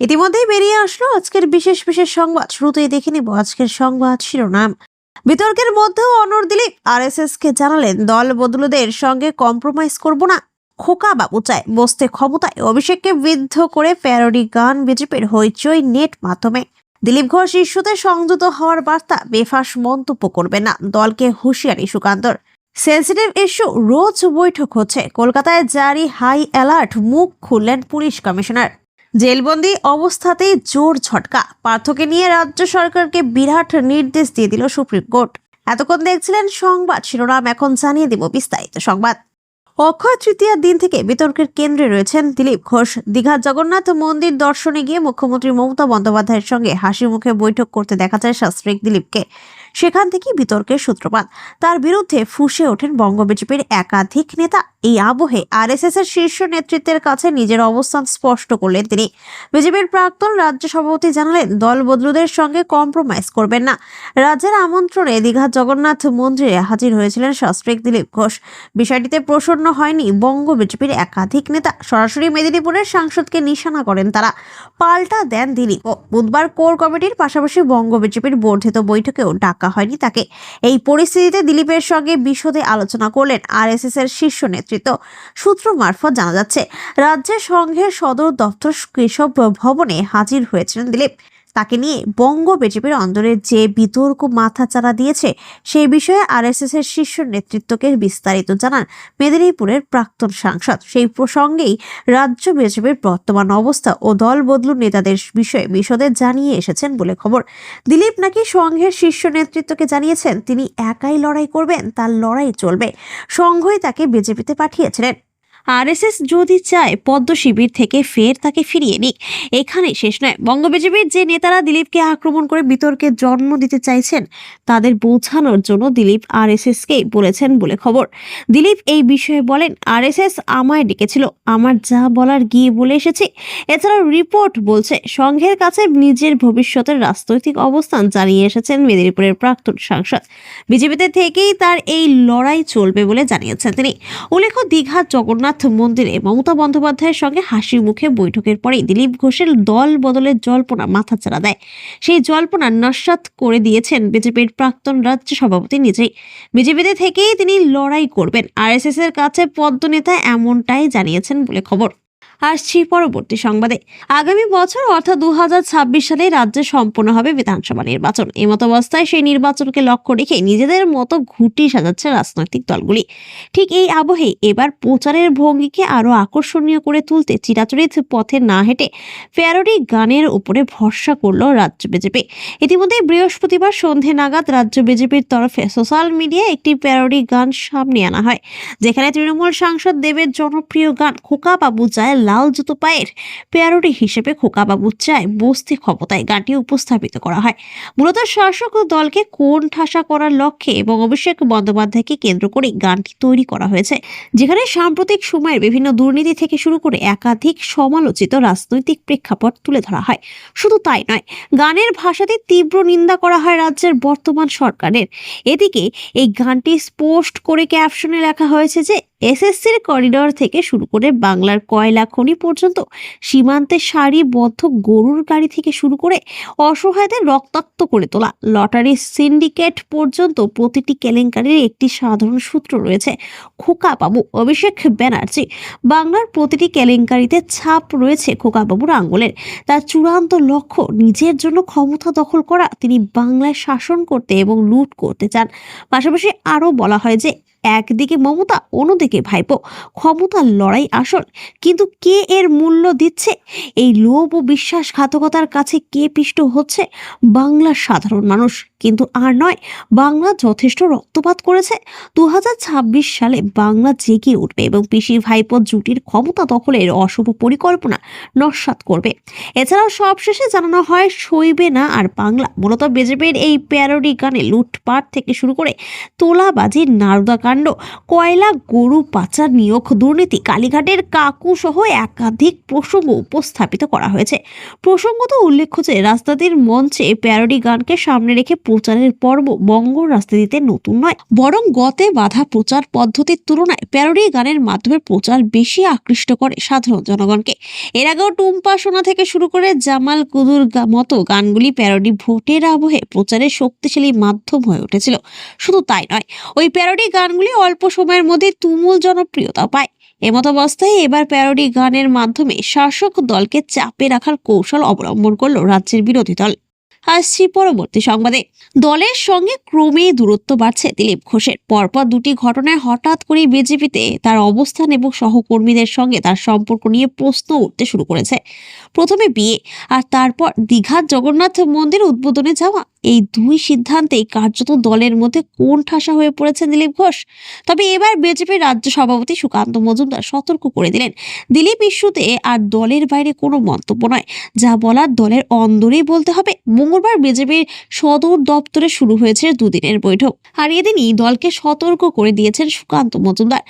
ইতিমধ্যেই বেরিয়ে আসলো আজকের বিশেষ বিশেষ সংবাদ। শুরুতেই দেখে নিব আজকের সংবাদ শিরোনাম। বিতর্কের মধ্যেও অনর দিলীপ কে জানালেন, দল বদলুদের সঙ্গে কম্প্রোমাইজ করব না। খোকা বাবু চায়, বসতে ক্ষমতায়। অভিষেককে বিদ্ধ করে প্যারোডি গান বিজেপির হইচই নেট মাধ্যমে। দিলীপ ঘোষ ইস্যুতে সংযুক্ত হওয়ার বার্তা, বেফাস মন্তব্য করবে না। দলকে হুঁশিয়ারি, সুকান্তর। সেন্সিটিভ ইস্যু, রোজ বৈঠক হচ্ছে। কলকাতায় জারি হাই অ্যালার্ট, মুখ খুললেন পুলিশ কমিশনার। জেলবন্দি অবস্থাতেই জোর ঝটকা। পার্থকে নিয়ে রাজ্য সরকারকে বিরাট নির্দেশ দিয়ে দিল সুপ্রিম কোর্ট। এতক্ষণ দেখছিলেন সংবাদ, শিরোনাম এখন জানিয়ে দেব বিস্তারিত সংবাদ। অক্ষয় তৃতীয়ার দিন থেকে বিতর্কের কেন্দ্রে রয়েছেন দিলীপ ঘোষ। দীঘার জগন্নাথ মন্দির দর্শনে গিয়ে মুখ্যমন্ত্রী মমতা বন্দ্যোপাধ্যায়ের সঙ্গে হাসি মুখে বৈঠক করতে দেখা যায় শাস্ত্রিক দিলীপকে। সেখান থেকেই বিতর্কের সূত্রপাত। তার বিরুদ্ধে ফুঁসে ওঠেন বঙ্গ বিজেপির একাধিক নেতা। এই আবহে আরএসএস এর শীর্ষ নেতৃত্বের কাছে নিজের অবস্থান স্পষ্ট করলেন তিনি। বিজেপির প্রাক্তন রাজ্য সভাপতি জানালেন, দল বদলুদের সঙ্গে কম্প্রোমাইজ করবেন না। রাজ্যের আমন্ত্রণে দীঘার জগন্নাথ মন্দিরে হাজির হয়েছিলেন শাস্ত্রিক দিলীপ ঘোষ। বিষয়টিতে প্রসন্ন হয়নি বঙ্গ বিজেপির একাধিক নেতা। সরাসরি মেদিনীপুরের সাংসদকে নিশানা করেন তারা। পাল্টা দেন দিলীপ বুধবার কোর কমিটির পাশাপাশি বঙ্গ বিজেপির বর্ধিত বৈঠকেও ডাকা হয়নি তাকে। এই পরিস্থিতিতে দিলীপের সঙ্গে বিশদে আলোচনা করলেন আর এস এর শীর্ষ নেতৃত্ব। সূত্র মারফত জানা যাচ্ছে, রাজ্যের সংঘের সদর দপ্তর কৃষক ভবনে হাজির হয়েছিলেন দিলীপ। তাকে নিয়ে বঙ্গ বিজেপির অন্দরে যে বিতর্ক মাথাচাড়া দিয়েছে, সেই বিষয়ে আরএসএস এর শীর্ষ নেতৃত্বকে বিস্তারিত জানান মেদিনীপুরের প্রাক্তন সাংসদ। সেই প্রসঙ্গেই রাজ্য বিজেপির বর্তমান অবস্থা ও দল বদলু নেতাদের বিষয়ে বিশদে জানিয়ে এসেছেন বলে খবর। দিলীপ নাকি সংঘের শীর্ষ নেতৃত্বকে জানিয়েছেন, তিনি একাই লড়াই করবেন, তার লড়াই চলবে। সংঘই তাকে বিজেপিতে পাঠিয়েছিলেন। আরএসএস যদি চায় পদ্ম শিবির থেকে ফের তাকে ফিরিয়ে নিক। এখানে শেষ নয়। বঙ্গ বিজেপির যে নেতারা দিলীপকে আক্রমণ করে বিতর্কে জন্ম দিতে চাইছেন, তাদের বোঝানোর জন্য দিলীপ আরএসএসকে বলেছেন বলে খবর। দিলীপ এই বিষয়ে বলেন, আরএসএস আমায় ডেকেছিল। আমার যা বলার গিয়ে বলে এসেছি। এছাড়াও রিপোর্ট বলছে, সংঘের কাছে নিজের ভবিষ্যতের রাজনৈতিক অবস্থান জানিয়ে এসেছেন মেদিনীপুরের প্রাক্তন সাংসদ। বিজেপিতে থেকেই তার এই লড়াই চলবে বলে জানিয়েছেন তিনি। উল্লেখ্য, দীঘা জগন্নাথ মন্দিরে মমতা বন্দ্যোপাধ্যায়ের সঙ্গে হাসি মুখে বৈঠকের পরেই দিলীপ ঘোষের দল বদলের জল্পনা মাথাচাড়া দেয়। সেই জল্পনা নস্বাত করে দিয়েছেন বিজেপির প্রাক্তন রাজ্য সভাপতি নিজেই। বিজেপিতে থেকেই তিনি লড়াই করবেন। আরএসএস এর কাছে পদ্মনেতা এমনটাই জানিয়েছেন বলে খবর। আসছি পরবর্তী সংবাদে। আগামী বছর, অর্থাৎ দু সালে রাজ্যে সম্পন্ন হবে বিধানসভা নির্বাচন। এমত অবস্থায় সেই নির্বাচনকে লক্ষ্য রেখে নিজেদের মতো ঘুটি সাজাচ্ছে রাজনৈতিক দলগুলি। ঠিক এই আবহে এবার প্রচারের ভঙ্গিকে আরও আকর্ষণীয় করে তুলতে চিরাচরিত পথে না হেঁটে প্যারোডি গানের উপরে ভরসা করল রাজ্য বিজেপি। ইতিমধ্যে বৃহস্পতিবার সন্ধে নাগাদ রাজ্য বিজেপির তরফে সোশ্যাল মিডিয়ায় একটি প্যারোডি গান সামনে আনা হয়, যেখানে তৃণমূল সাংসদ দেবের জনপ্রিয় গান খোকা বাবু চায় লাল জুতো পায়ের প্যারোডি হিসেবে খোকা বাবু চায় বস্তি ক্ষমতায় গানটি উপস্থাপিত করা হয়। মূলত শাসক দলকে কোণ ঠাসা করার লক্ষ্যে এবং অভিষেক বন্দ্যোপাধ্যায়কে কেন্দ্র করে গানটি তৈরি করা হয়েছে, যেখানে সাম্প্রতিক সময়ের বিভিন্ন দুর্নীতি থেকে শুরু করে একাধিক সমালোচিত রাজনৈতিক প্রেক্ষাপট তুলে ধরা হয়। শুধু তাই নয়, গানের ভাষাতে তীব্র নিন্দা করা হয় রাজ্যের বর্তমান সরকারের। এদিকে এই গানটি স্পষ্ট করে ক্যাপশনে লেখা হয়েছে যে এসএসসির করিডর থেকে শুরু করে বাংলার কয়লা খনি পর্যন্ত সীমান্তে সারিবদ্ধ গরুর গাড়ি থেকে শুরু করে অসহায়দের রক্তাক্ত করে তোলা লটারি সিন্ডিকেট পর্যন্ত প্রতিটি কেলেঙ্কারির একটি সাধারণ সূত্র রয়েছে খোকা বাবু অভিষেক ব্যানার্জি। বাংলার প্রতিটি কেলেঙ্কারিতে ছাপ রয়েছে খোকা বাবুর আঙ্গুলের। তার চূড়ান্ত লক্ষ্য নিজের জন্য ক্ষমতা দখল করা। তিনি বাংলায় শাসন করতে এবং লুট করতে চান। পাশাপাশি আরও বলা হয় যে একদিকে মমতা, অন্যদিকে ভাইপো। ক্ষমতার লড়াই আসল, কিন্তু কে এর মূল্য দিচ্ছে? এই লোভ ও বিশ্বাসঘাতকতার কাছে কে পিষ্ট হচ্ছে? বাংলার সাধারণ মানুষ। কিন্তু আর নয়, বাংলা যথেষ্ট রক্তপাত করেছে। দু হাজার ছাব্বিশ সালে বাংলা জেগে উঠবে এবং পিসি ভাইপো জুটির ক্ষমতা দখলের অশুভ পরিকল্পনা নস্বাত করবে। এছাড়াও সবশেষে জানানো হয়, সইবে না আর বাংলা। মূলত বিজেপির এই প্যারোডি গানে লুটপাট থেকে শুরু করে তোলাবাজি নারদা কাণ্ড কয়লা, গরু পাচার নিয়োগ, দুর্নীতি, কালীঘাটের কাকু সহ একাধিক প্রসঙ্গ উপস্থাপিত করা হয়েছে। প্রসঙ্গত উল্লেখ্য যে, রাজধানীর মঞ্চে প্যারোডি গানকে সামনে রেখে প্রচারের পর্ব বঙ্গ রাজনীতিতে নতুন নয়, বরং গতে বাধা প্রচার পদ্ধতির তুলনায় প্যারোডি গানের মাধ্যমে প্রচার বেশি আকৃষ্ট করে সাধারণ জনগণকে। এর আগেও টুম্পা সোনা থেকে শুরু করে জামাল কুদুর মতো গানগুলি প্যারোডি ভোটের আবহে প্রচারের শক্তিশালী মাধ্যম হয়ে উঠেছিল। শুধু তাই নয়, ওই প্যারোডি গানগুলি অল্প সময়ের মধ্যে তুমুল জনপ্রিয়তা পায়। এমত অবস্থায় এবার প্যারোডি গানের মাধ্যমে শাসক দলকে চাপে রাখার কৌশল অবলম্বন করল রাজ্যের বিরোধী দল। আসছি পরবর্তী সংবাদে। দলের সঙ্গে ক্রমে দূরত্ব বাড়ছে দিলীপ ঘোষের। পরপর দুটি ঘটনায় হঠাৎ করে বিজেপিতে তার অবস্থান এবং সহকর্মীদের সঙ্গে তার সম্পর্ক নিয়ে প্রশ্ন উঠতে শুরু করেছে। প্রথমে বিয়ে, আর তারপর দীঘার জগন্নাথ মন্দির উদ্বোধনে যাওয়া এই দুই সিদ্ধান্তেই কার্যত দলের মধ্যে কোন ঠাসা হয়ে পড়েছেন দিলীপ ঘোষ? তবে এবার বিজেপির রাজ্য সভাপতি সুকান্ত মজুমদার সতর্ক করে দিলেন। দিলীপ ইস্যুতে আর দলের বাইরে কোনো মন্তব্য নয়। যা বলার দলের অন্দরেই বলতে হবে। মঙ্গলবার বিজেপির সদর দপ্তরে শুরু হয়েছে দুদিনের বৈঠক। আর এদিনই দলকে সতর্ক করে দিয়েছেন সুকান্ত মজুমদার।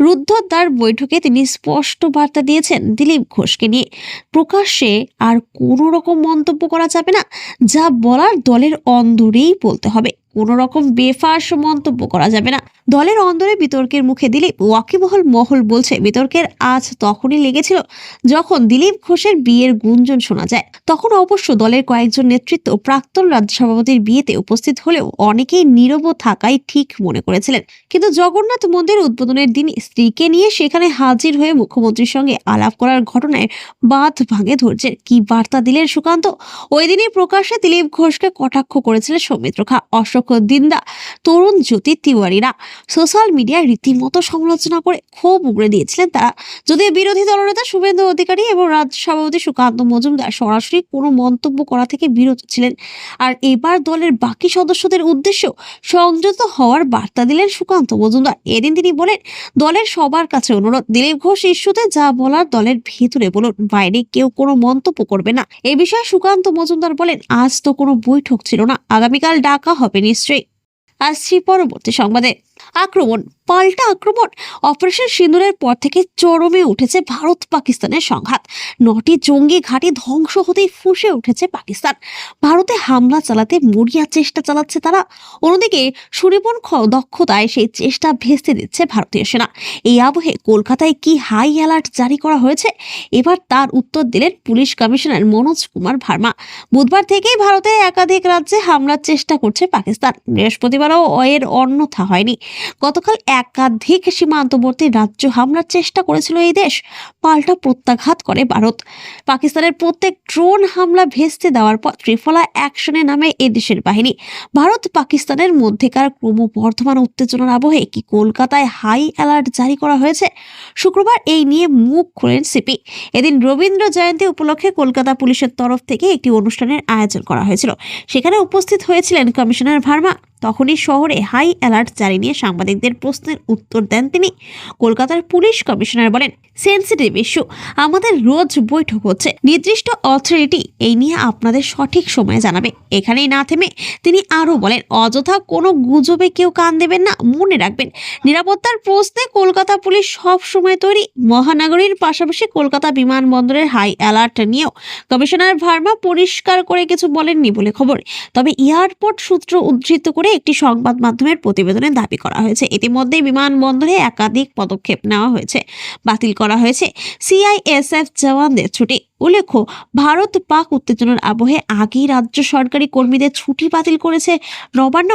রুদ্ধদ্বার বৈঠকে তিনি স্পষ্ট বার্তা দিয়েছেন দিলীপ ঘোষকে নিয়ে। প্রকাশ্যে আর কোনো রকম মন্তব্য করা যাবে না। যা বলার দলের অন্দরেই বলতে হবে। কোনো রকম বেফাস মন্তব্য করা যাবে না। দলের অন্দরে বিতর্কের মুখে দিলীপ ওয়াকিবহল মহল বলছে, বিতর্কের আজ তখনই লেগেছিল যখন দিলীপ ঘোষের বিয়ের গুঞ্জন শোনা যায়। তখন অবশ্য দলের কয়েকজন নেতৃত্ব প্রাক্তন রাজ্য সভাপতির বিয়েতে উপস্থিত হলেও অনেকেই নীরব থাকাই ঠিক মনে করেছিলেন। কিন্তু জগন্নাথ মন্দির উদ্বোধনের দিন স্ত্রীকে নিয়ে সেখানে হাজির হয়ে মুখ্যমন্ত্রীর সঙ্গে আলাপ করার ঘটনায় বাঁধ ভাঙে ধৈর্যের। কি বার্তা দিলেন সুকান্ত? ওই দিনই প্রকাশ্যে দিলীপ ঘোষকে কটাক্ষ করেছিলেন সৌমিত্র খা। অশোক দিন্দা তরুণ জ্যোতি তিওয়ারিরা সোশ্যাল মিডিয়ায় রীতিমতো সমালোচনা করে ক্ষোভ উগড়ে দিয়েছিলেন তারা। যদিও বিরোধী দলনেতা শুভেন্দু অধিকারী এবং রাজ্য সভাপতি সুকান্ত মজুমদার সরাসরি কোনো মন্তব্য করা থেকে বিরত ছিলেন। আর এবার দলের বাকি সদস্যদের উদ্দেশ্য সংযত হওয়ার বার্তা দিলেন সুকান্ত মজুমদার। এদিন তিনি বলেন, দলের সবার কাছে অনুরোধ, দিলীপ ঘোষ ইস্যুতে যা বলার দলের ভেতরে বলুন, বাইরে কেউ কোনো মন্তব্য করবে না। এ বিষয়ে সুকান্ত মজুমদার বলেন, আজ তো কোনো বৈঠক ছিল না, আগামীকাল ডাকা হবে নিশ্চয়ই। আসছি পরবর্তী সংবাদে। আক্রমণ, পাল্টা আক্রমণ। অপারেশন সিঁদুরের পর থেকে চরমে উঠেছে ভারত পাকিস্তানের সংঘাত। নটি জঙ্গি ঘাঁটি ধ্বংস হতেই ফুঁসে উঠেছে পাকিস্তান। ভারতে হামলা চালাতে মরিয়া চেষ্টা চালাচ্ছে তারা। অন্যদিকে খ- দক্ষতায় সেই চেষ্টা ভেস্তে দিচ্ছে ভারতীয় সেনা। এই আবহে কলকাতায় কি হাই অ্যালার্ট জারি করা হয়েছে? এবার তার উত্তর দিলেন পুলিশ কমিশনার মনোজ কুমার ভার্মা। বুধবার থেকেই ভারতে একাধিক রাজ্যে হামলার চেষ্টা করছে পাকিস্তান। বৃহস্পতিবারও এর অন্যথা হয়নি। গতকাল একাধিক সীমান্তবর্তী রাজ্য হামলার চেষ্টা করেছিল এই দেশ। পাল্টা প্রত্যাঘাত করে ভারত। পাকিস্তানের প্রত্যেক ড্রোন হামলা ভেস্তে দেওয়ার পর ত্রিফলা অ্যাকশনে নামে এ দেশের বাহিনী। ভারত পাকিস্তানের মধ্যেকার ক্রমবর্ধমান উত্তেজনার আবহে কি কলকাতায় হাই অ্যালার্ট জারি করা হয়েছে? শুক্রবার এই নিয়ে মুখ খোলেন সিপি। এদিন রবীন্দ্র জয়ন্তী উপলক্ষে কলকাতা পুলিশের তরফ থেকে একটি অনুষ্ঠানের আয়োজন করা হয়েছিল। সেখানে উপস্থিত হয়েছিলেন কমিশনার ভার্মা। তখনই শহরে হাই অ্যালার্ট জারি নিয়ে সাংবাদিকদের প্রশ্নের উত্তর দেন তিনি। কলকাতার পুলিশ কমিশনার বলেন, সেন্সিটিভ ইস্যু। আমাদের রোজ বৈঠক হচ্ছে। নির্দিষ্ট অথরিটি এই নিয়ে আপনাদের সঠিক সময়ে জানাবে। এখানেই না থেমে তিনি আরও বলেন, অযথা কোনো গুজবে কেউ কান দেবেন না, মনে রাখবেন। নিরাপত্তার প্রশ্নে কলকাতা পুলিশ সব সময় তৈরি। মহানগরীর পাশাপাশি কলকাতা বিমানবন্দরের হাই অ্যালার্ট নিয়েও কমিশনার ভার্মা পরিষ্কার করে কিছু বলেননি বলে খবর। তবে এয়ারপোর্ট সূত্র উদ্ধৃত করে একটি সংবাদ মাধ্যমের প্রতিবেদনে দাবি করা হয়েছে। ইতিমধ্যেই বিমানবন্দরে একাধিক পদক্ষেপ নেওয়া হয়েছে। বাতিল করা হয়েছে সিআইএসএফ জওয়ানদের ছুটি। উল্লেখ্য, ভারত পাক উত্তেজনার আবহে আগেই রাজ্য সরকারি কর্মীদের ছুটি বাতিল করেছে নবান্ন।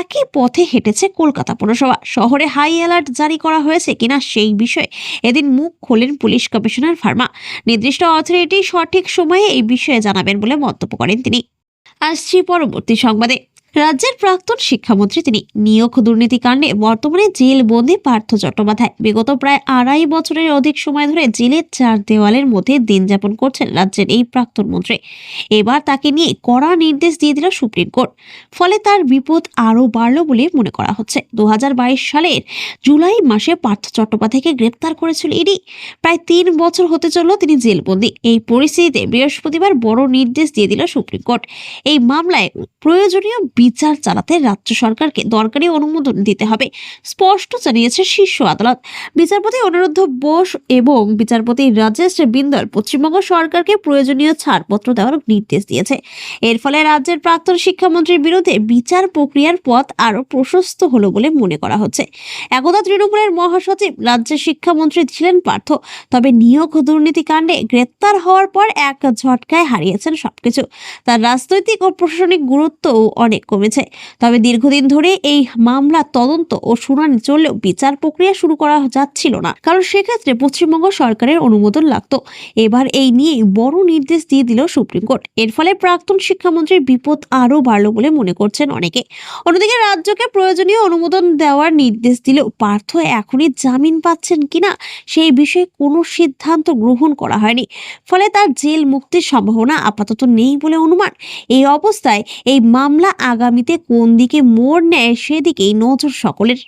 একই পথে হেঁটেছে কলকাতা পুরসভা। শহরে হাই অ্যালার্ট জারি করা হয়েছে কিনা সেই বিষয়ে এদিন মুখ খোলেন পুলিশ কমিশনার ফার্মা। নির্দিষ্ট অথরিটি সঠিক সময়ে এই বিষয়ে জানাবেন বলে মন্তব্য করেন তিনি। আসছি পরবর্তী সংবাদে। রাজ্যের প্রাক্তন শিক্ষামন্ত্রী তিনি নিয়োগ দুর্নীতি কাণ্ডে বর্তমানে জেল বন্দি পার্থ চট্টোপাধ্যায়। বিগত প্রায় আড়াই বছরের অধিক সময় ধরে জেলের চার দেওয়ালের মধ্যে দিন যাপন করছেন রাজ্যের এই প্রাক্তন মন্ত্রী। এবার তাকে নিয়ে কড়া নির্দেশ দিয়ে দিল সুপ্রিম কোর্ট। ফলে তার বিপদ আরও বাড়ল বলে মনে করা হচ্ছে। দু হাজার বাইশ সালের জুলাই মাসে পার্থ চট্টোপাধ্যায়কে গ্রেপ্তার করেছিল ইডি। প্রায় তিন বছর হতে চলল তিনি জেলবন্দি। এই পরিস্থিতিতে বৃহস্পতিবার বড় নির্দেশ দিয়ে দিল সুপ্রিম কোর্ট। এই মামলায় প্রয়োজনীয় বিচার চালাতে রাজ্য সরকারকে দরকারি অনুমোদন দিতে হবে। স্পষ্ট জানিয়েছে শীর্ষ আদালত। বিচারপতি অনিরুদ্ধ বোস এবং বিচারপতি রাজেশ বিন্দল পশ্চিমবঙ্গ সরকারকে প্রয়োজনীয় ছাড়পত্র দেওয়ার নির্দেশ দিয়েছে। এর ফলে রাজ্যের প্রাক্তন শিক্ষামন্ত্রীর বিরুদ্ধে বিচার প্রক্রিয়ার পথ আরও প্রশস্ত হলো বলে মনে করা হচ্ছে। একদা তৃণমূলের মহাসচিব রাজ্যের শিক্ষামন্ত্রী ছিলেন পার্থ, তবে নিয়োগ দুর্নীতি কাণ্ডে গ্রেপ্তার হওয়ার পর এক ঝটকায় হারিয়েছেন সবকিছু। তার রাজনৈতিক ও প্রশাসনিক গুরুত্বও অনেক কমেছে। তবে দীর্ঘদিন ধরে এই মামলা তদন্ত ও শুনানি চললেও বিচার প্রক্রিয়া শুরু করা যাচ্ছিল না। কারণ সেক্ষেত্রে পশ্চিমবঙ্গ সরকারের অনুমোদন লাগতো। এবার এই নিয়ে বড় নির্দেশ দিয়ে দিল সুপ্রিম কোর্ট। এর ফলে প্রাক্তন শিক্ষামন্ত্রীর বিপদ আরও বাড়লো বলে মনে করছেন অনেকে। অন্যদিকে রাজ্যকে প্রয়োজনীয় অনুমোদন দেওয়ার নির্দেশ দিলেও পার্থ এখনই জামিন পাচ্ছেন কিনা সেই বিষয়ে কোনো সিদ্ধান্ত গ্রহণ করা হয়নি। ফলে তার জেল মুক্তির সম্ভাবনা আপাতত নেই বলে অনুমান। এই অবস্থায় এই মামলা আগামীতে কোন দিকে মোড় নেয় সেদিকেই নজর সকলের।